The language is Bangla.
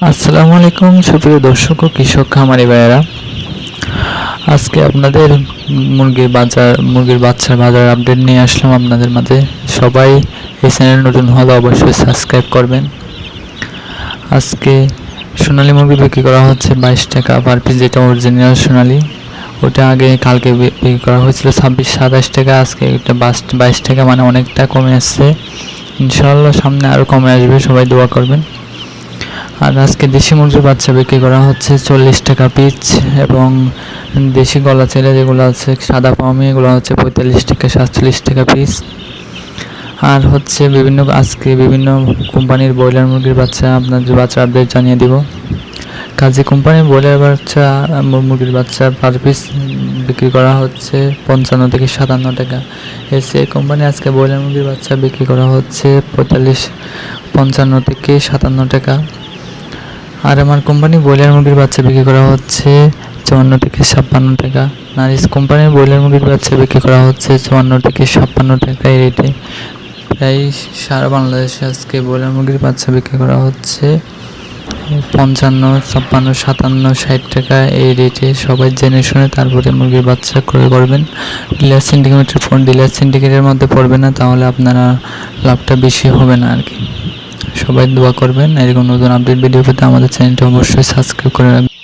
আসসালামু আলাইকুম, সুপ্রিয় দর্শক ও কৃষক, খামারি ভাইয়েরা। আজকে আপনাদের মুরগির বাজার, মুরগির বাচ্চার বাজার আপডেট নিয়ে আসলাম আপনাদের মাঝে। সবাই এই চ্যানেল নতুন হলে অবশ্যই সাবস্ক্রাইব করবেন। আজকে সোনালী মুরগি বিক্রি করা হচ্ছে বাইশ টাকা পার পিস যেটা অরিজিনাল সোনালি। ওটা আগে, কালকে বিক্রি করা হয়েছিল ছাব্বিশ, সাতাশ টাকা, আজকে এটা বাস- বাইশ টাকা মানে অনেকটা কমে আসছে। ইনশাল্লাহ সামনে আরও কমে আসবে, সবাই দোয়া করবেন। আর আজকে দেশি মুরগির বাচ্চা বিক্রি করা হচ্ছে চল্লিশ টাকা পিস এবং দেশি গলা ছেলে যেগুলো আছে, সাদা পামি এগুলো হচ্ছে পঁয়তাল্লিশ টাকা সাতচল্লিশ টাকা পিস আর হচ্ছে বিভিন্ন, আজকে বিভিন্ন কোম্পানির ব্রয়লার মুরগির বাচ্চা, আপনাদের বাচ্চা আপডেট জানিয়ে দিব। কাজে কোম্পানির ব্রয়লার বাচ্চা, মুরগির বাচ্চা পার পিস বিক্রি করা হচ্ছে পঞ্চান্ন থেকে সাতান্ন টাকা। এসে কোম্পানি আজকে ব্রয়লার মুরগির বাচ্চা বিক্রি করা হচ্ছে পঁয়তাল্লিশ, পঞ্চান্ন থেকে সাতান্ন টাকা। আর আমার কোম্পানি ব্রয়লার মুরগির বাচ্চা বিক্রি করা হচ্ছে চুয়ান্ন থেকে ছাপ্পান্ন টাকা। নারিস কোম্পানির ব্রয়লার মুরগির বাচ্চা বিক্রি করা হচ্ছে চুয়ান্ন থেকে ছাপ্পান্ন টাকা এই রেটে। প্রায় সারা বাংলাদেশে আজকে ব্রয়লার মুরগির বাচ্চা বিক্রি করা হচ্ছে পঞ্চান্ন, ছাপ্পান্ন, সাতান্ন, ষাট টাকা এই রেটে। সবাই জেনে শুনে তারপরে মুরগির বাচ্চা ক্রয় করবেন। ডিলার সিন্ডিকেটের ফোন ডিলার সিন্ডিকেটের মধ্যে পড়বে না, তাহলে আপনারা লাভটা বেশি হবে না আর কি। সবাই দোয়া করবেন। এরকম নতুন আপডেট ভিডিও পেতে আমাদের চ্যানেলটা অবশ্যই সাবস্ক্রাইব করে রাখবেন।